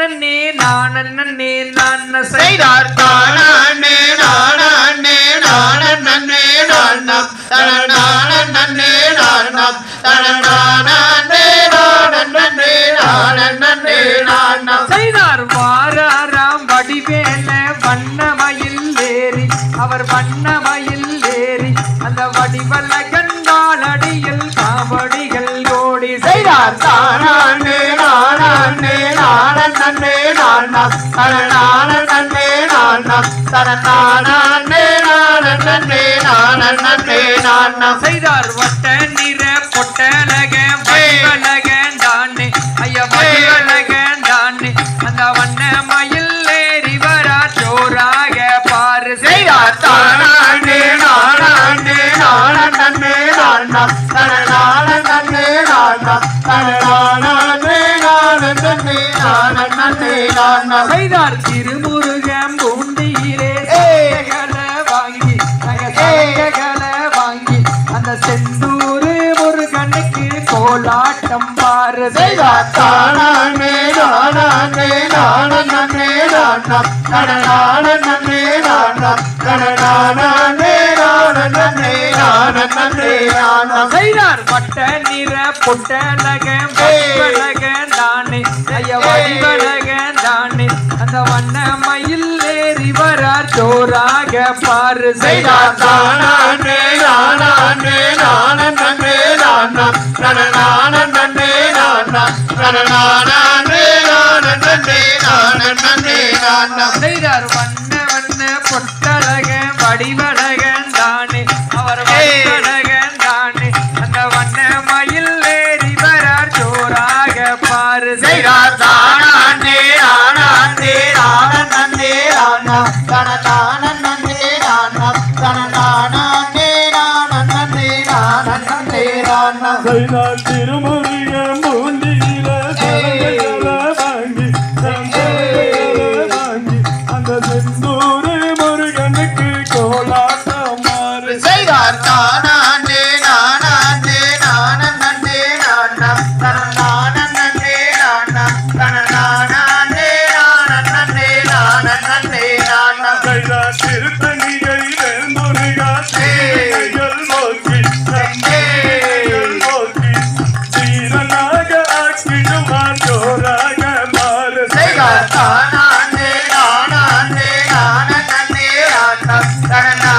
நன்னே நானே நான் செய்தார் தானே நானே நானே நானம் தனநானே நானம் தனநானே நானம் தனநானே நானம் தனநானே நானே நானே நானம் செய்தார் வட்ட நீ செய்தார் திருமுருகம் பூண்டியிலே. சங்ககளை வாங்கி நக சங்ககளை வாங்கி அந்த செந்தூரு முருகனுக்கு கோலாட்டம் பாரு தானே நானே நானே நானே நானே செய்தார் வட்ட நிற பொட்டலக வடிவலக தானே. ஐய பாரு செய்தார் தானே நானே. நானே. நானம் தனநானே நானம் தனநானே நானே நானே. நானம் செய்தார் வண்ண வண்ண பொட்டழக வடிவழக தானே. அவர் வடிவழக தானே. அந்த வண்ண மயில் ஏறி வரார் ஜோராக பாரு செய்தார் நானம் செய்தால் நானம்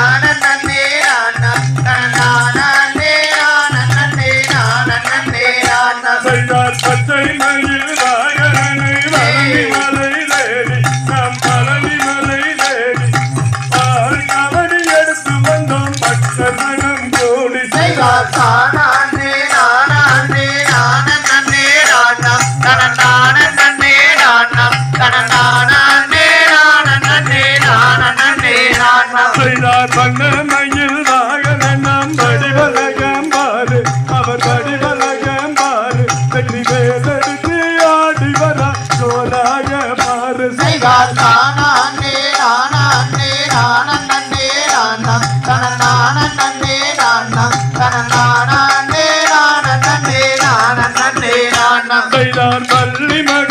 செய்தார் வண்ண மயில் வாகனம் நம் வடிவலகம் பாரு. அவர் வடிவலகம் பாரு. வெற்றி வேலெடுத்து ஆடி வர. சோலாக பாரு. செய்தார் தானே நானே. நானே. நானம் தனநானே நானம் தனநானே நானே. நானே நானம் செய்தார் பள்ளி மகள்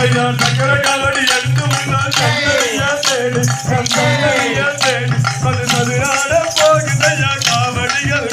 சக்கரையா சக்கர கலடி எந்த முன்னால் சந்தனையா தேடி சந்தனையா தேடி அது மதுராட போகுதையா காவடிகள்.